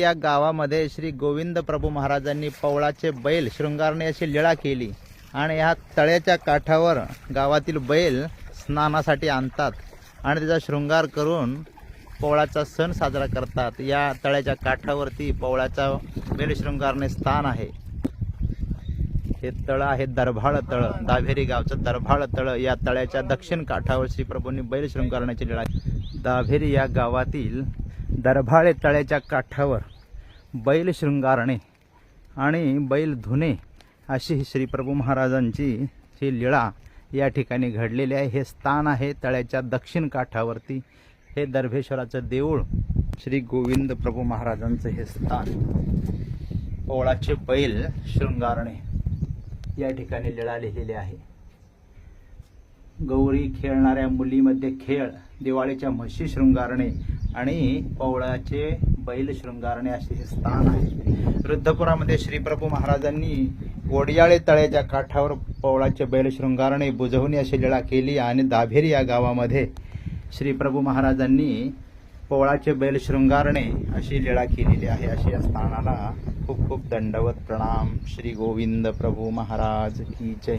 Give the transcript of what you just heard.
या गावामध्ये श्री गोविंद प्रभू महाराजांनी पवळाचे बैल शृंगारणे अशी लीळा केली आणि ह्या तळ्याच्या काठावर गावातील बैल स्नानासाठी आणतात आणि त्याचा शृंगार करून पवळाचा सण साजरा करतात. या तळ्याच्या काठावरती पवळाचा बैल शृंगारणे स्थान आहे. हे तळ आहे दरभाळ तळ. दाभेरी गावचं दरभाळ तळ. या तळ्याच्या दक्षिण काठावर श्री प्रभूंनी बैल शृंगारण्याची लीळा दाभेरी या गावातील दरभाळे तळ्याच्या काठावर बैल शृंगारणे आणि बैल धुणे अशी ही श्री प्रभू महाराजांची ही लीळा या ठिकाणी घडलेली आहे. हे स्थान आहे तळ्याच्या दक्षिण काठावरती. हे दर्भेश्वराचं देऊळ श्री गोविंद प्रभू महाराजांचं हे स्थान. पोळाचे बैल शृंगारणे या ठिकाणी लीळा लिहिलेली आहे. गौरी खेळणाऱ्या मुलीमध्ये खेळ दिवाळीच्या म्हशी शृंगारणे आणि पवळाचे बैल शृंगारणे असे हे स्थान आहे. वृद्धपुरामध्ये श्रीप्रभू महाराजांनी ओडियाळे तळ्याच्या काठावर पवळाचे बैल शृंगारणे बुजवणी अशी लीळा केली आणि दाभेरी या गावामध्ये श्रीप्रभू महाराजांनी पवळाचे बैल शृंगारणे अशी लीळा केलेली आहे. अशी या स्थानाला खूप खूप दंडवत प्रणाम. श्री गोविंद प्रभू महाराज की जय.